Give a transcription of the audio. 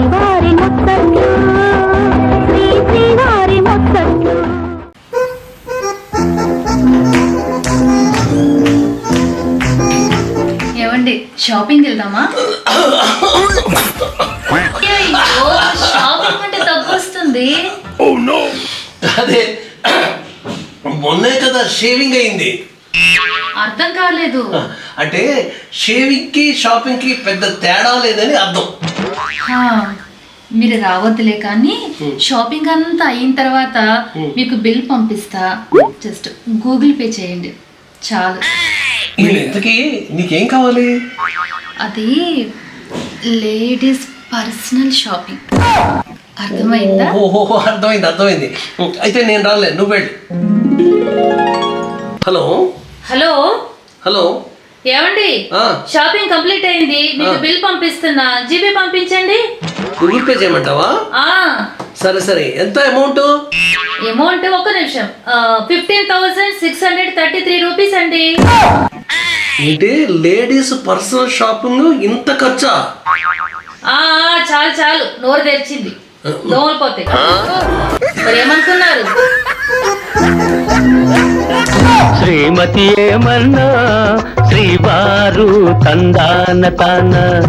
శ్రీవారి ముత్తట్లు శ్రీ శ్రీవారి ముత్తట్లు ఏమండి షాపింగ్ వెళ్దామా? షాపింగ్ అంటే దగ్గు వస్తుంది. అదే మొన్నే కదా షేవింగ్ అయింది. అర్థం కాలేదు. అంటే షేవింగ్కి షాపింగ్కి పెద్ద తేడా లేదని అర్థం. మీరు రావద్దులే కానీ షాపింగ్ అంతా అయిన తర్వాత మీకు బిల్ పంపిస్తా. జస్ట్ గూగుల్ పే చేయండి. చాలు. నేను ఇంతకీ నీకేం కావాలి? అది లేడీస్ పర్సనల్ షాపింగ్. అర్థమైందా? ఓహో అర్థమైంది అర్థమైంది. అయితే నేను రాలే నువ్వు వెళ్ళి. హలో? హలో? హలో? ఏమండి? షాపింగ్ కంప్లీట్ అయింది. మీకు బిల్ పంపిస్తున్నా. జీపే పంపించండి. గూగుల్ పే చేయమంటావా? ఆ. సరే సరే. ఎంత అమౌంట్ అమౌంట్ ఒక నిమిషం. Fifteen thousand six hundred thirty three rupees అండి. ఏంటి? Ladies personal shopping? ఇంత ఖర్చా? చాలు చాలు. నోరు తెరిచింది. దోమలు పోతాయి మరి ఏమనుకున్నారు? శ్రీమతి ఏమన్నా? శ్రీవారు తందాన తాన.